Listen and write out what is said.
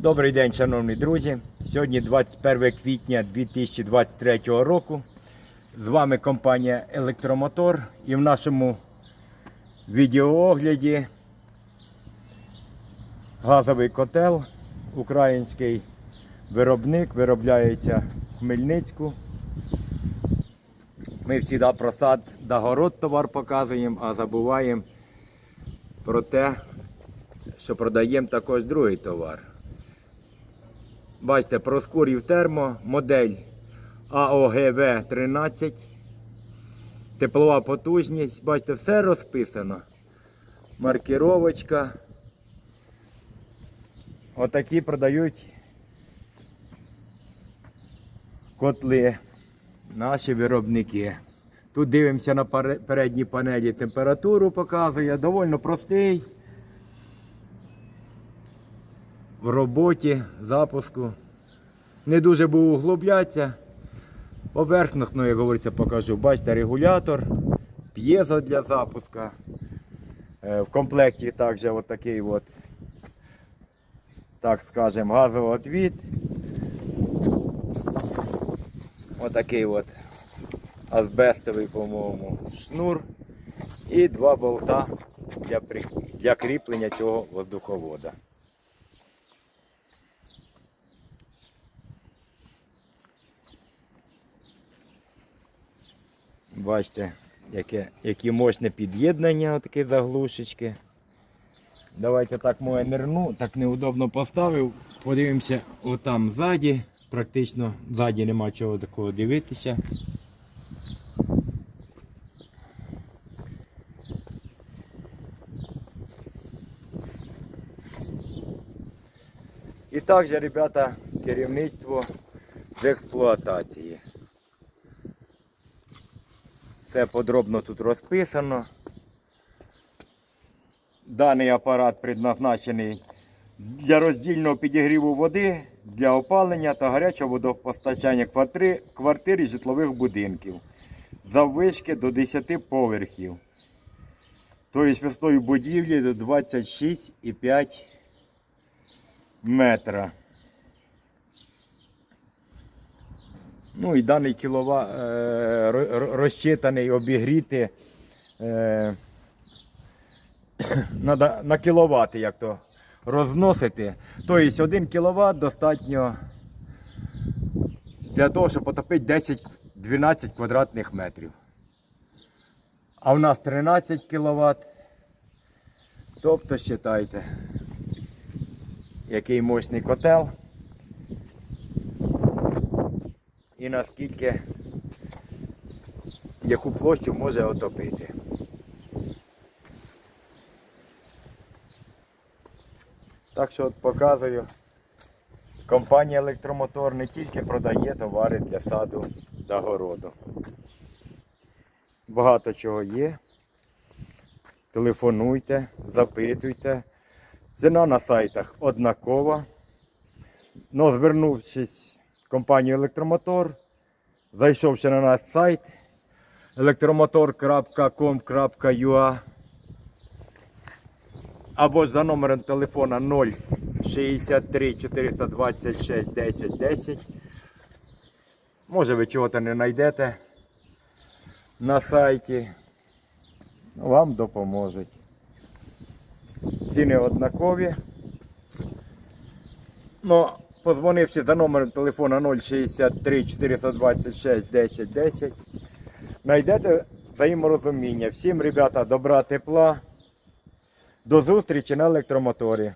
Добрий день, шановні друзі. Сьогодні 21 квітня 2023 року. З вами компанія Електромотор і в нашому відеоогляді газовий котел, український виробник, виробляється в Хмельницьку. Ми завжди про сад да город товар показуємо, а забуваємо про те, що продаємо також другий товар. Бачите, Проскурів термо, модель AOGV 13. Теплова потужність. Бачите, все розписано. Маркіровочка. Отакі продають котли наші виробники. Тут дивимося на передній панелі температуру показує. Довольно простий. В роботі, запуску. Не дуже був углублятися. Поверхностно, як говориться, покажу. Бачите, регулятор, п'єзо для запуска. Е, В комплекті також от такий от, так скажемо, газовий отвід. Отакий от азбестовий, по-моєму, шнур. І два болта для, для кріплення цього воздуховода. Бачите, яке, які мощне під'єднання, такі заглушечки. Давайте так моє нирну, так неудобно поставив. Подивимося отам ззаді. Практично ззаді нема чого такого дивитися. І також, ребята, керівництво з експлуатації. Все подробно тут розписано. Даний апарат предназначений для роздільного підігріву води, для опалення та гарячого водопостачання квартири, квартир і житлових будинків. Заввишки до 10 поверхів. Тобто висотою будівлі до 26,5 метра. Ну і даний кілова е, ро- ро- розчитаний, обігріти е, на кіловати, як то розносити. Тобто 1 кіловат достатньо для того, щоб потопити 10-12 квадратних метрів. А в нас 13 кіловат. Тобто, вважайте, який мощний котел. І наскільки яку площу може отопити. Так що от показую, компанія Електромотор не тільки продає товари для саду та городу. Багато чого є. Телефонуйте, запитуйте. Ціна на сайтах однакова. Но звернувшись компанію Електромотор, зайшовши на наш сайт elektromotor.com.ua або ж за номером телефона 063 426 10 10. Може ви чого-то не знайдете на сайті. Вам допоможуть. Ціни однакові. Ну, позвонивши за номером телефона 063 426 10 10, знайдете взаєморозуміння. Всім, ребята, добра, тепла. До зустрічі на електромоторі.